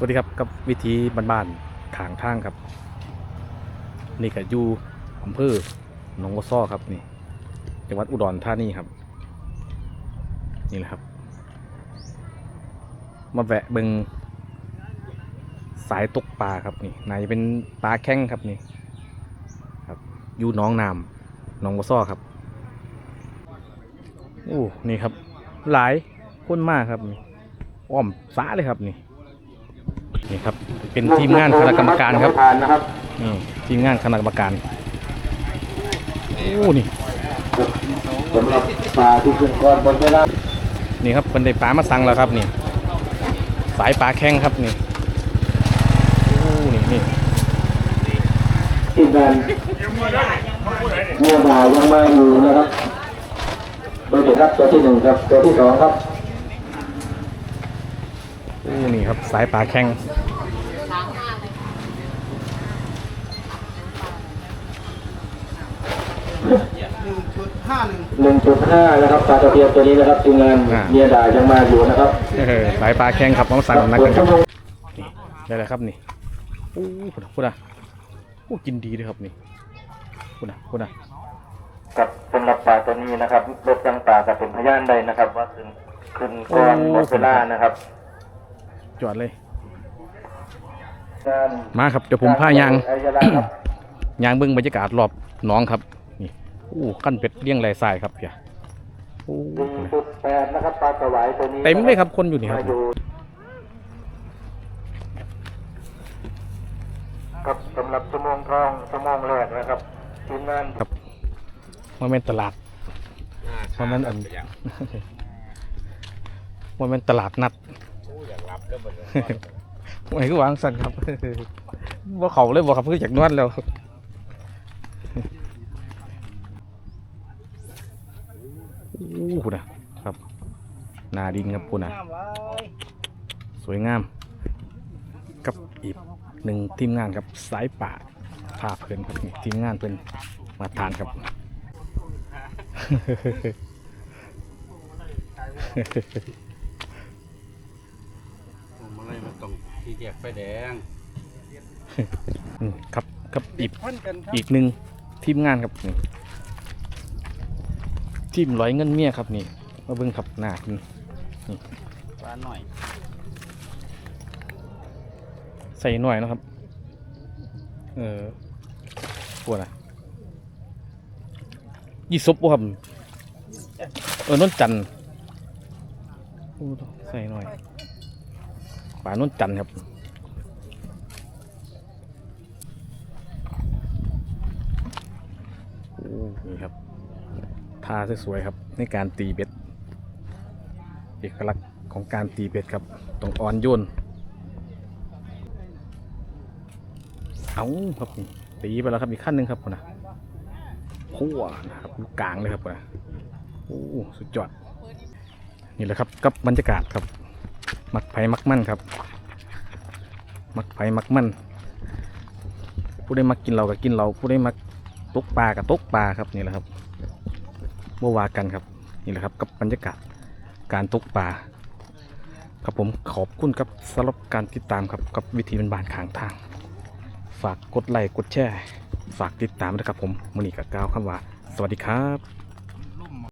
สวัสดีครับกับวิธีบ้านๆขางทางครับ นี่ก็อยู่อำเภอหนองวัวซ้อครับนี่จังหวัดอุดรธานีครับ นี่แหละครับ มาแวะเบิงสายตกปลาครับนี่นายเป็นปลาแข้งครับนี่ครับอยู่หน้องนามหนองวัวซ้อครับโอ้นี่ครับ หลายคนมากครับนี่อ้อมสาเลยครับนี่ นี่ครับ เป็นทีมงานคณะกรรมการครับนะครับนี่ทีมงานคณะกรรมการโอ้นี่สำหรับปลาที่ขึ้นก่อนบนเวลานี่ครับเป็นได้ปลามาสั่งแล้วครับนี่ สายปลาแข้งครับนี่โอ้นี่นี่ที่งานเมื่อบ่ายยังมาอยู่นะครับโดยเด็กครับตัวที่หนึ่งครับตัวที่สองครับโอ้นี่ครับสายปลาแข้ง หนึ่งจุดห้านะครับปลาตะเพียนตัวนี้นะครับทีมงานเมียด่ายังมาอยู่นะครับเออสายปลาแข้งครับมาสั่งนักส่วกันนคชั่รัวบโมงนี่ได้เลยครับนี่โอ้คุณคุณอะโอ้กินดีเลยครับนี่คุณอะคุณอะกับสำหรับปลาตัวนี้นะครับรถจังปลากับเป็นพยานได้นะครับ ว่าขึ้นขึ้นก่อนหมดเวลานะครับจอดเลยงานมาครับเดี๋ยวผมพายาง อายาลาครับ ยางเบิ้งบรรยากาศรอบหน้องครับนี่ โอ้ขั้นเป็ดเลี้ยงไรทรายครับเพียโอ้หนึ่งจุดแปดนะครับปลาสวายตัวนี้เต็มเลยครับคนอยู่นี่ครับมาอยู่ครับสำหรับชั่วโมงทองชั่วโมงแรกนะครับทีมงานครับมันเป็นตลาดมันเป็นอันมันเป็นตลาดนัดไม่ก็วางสั่นครับว่าเขาเลยบอกครับเพื่อจากนวดแล้ว โอ้คุณนะครับนาดินครับคุณนะสวยงามกับอีกหนึ่งทีมงานครับสายป่าพาเพลินครับนี่ทีมงานเพิ่นมาทานครับผมอะไรมันต้องที่แยกไฟแดงอืมครับกับอีกพันกันครับอีกหนึ่งทีมงานครับนี่ ทีมร้อยเงินเมียครับนี่มาเบิ่งครับหน้ากินปลาหน่อย ใส่หน่อยนะครับ เออปวดอะยี่ซบบ่ครับเออนนจันทร์โอ้ใส่หน่อยป่านนจันทร์ครับโอ้นี่ครับท่าสวยๆครับ ในการตีเบ็ด เอกลักษณ์ของการตีเบ็ดครับต้องอ่อนโยนเอาครับตีไปแล้วครับอีกขั้นหนึ่งครับนะพัวนะครับลูกกลางเลยครับนะโอ้สุดยอดนี่แหละครับกับบรรยากาศครับ มักไผ่มักมั่นครับ มักไผ่มักมั่นผู้ได้มักกินเราก็กินเราผู้ได้มักตกปลาก็ตกปลาครับนี่แหละครับ เมื่อวากันครับนี่แหละครับกับบรรยากาศการตกปลาครับผมขอบคุณครับสำหรับการติดตามครับกับวิธีบรรบานขางทาง ฝากกดไลค์กดแชร์ฝากติดตามนะครับผมมือนี้กับก้าวคำว่า สวัสดีครับ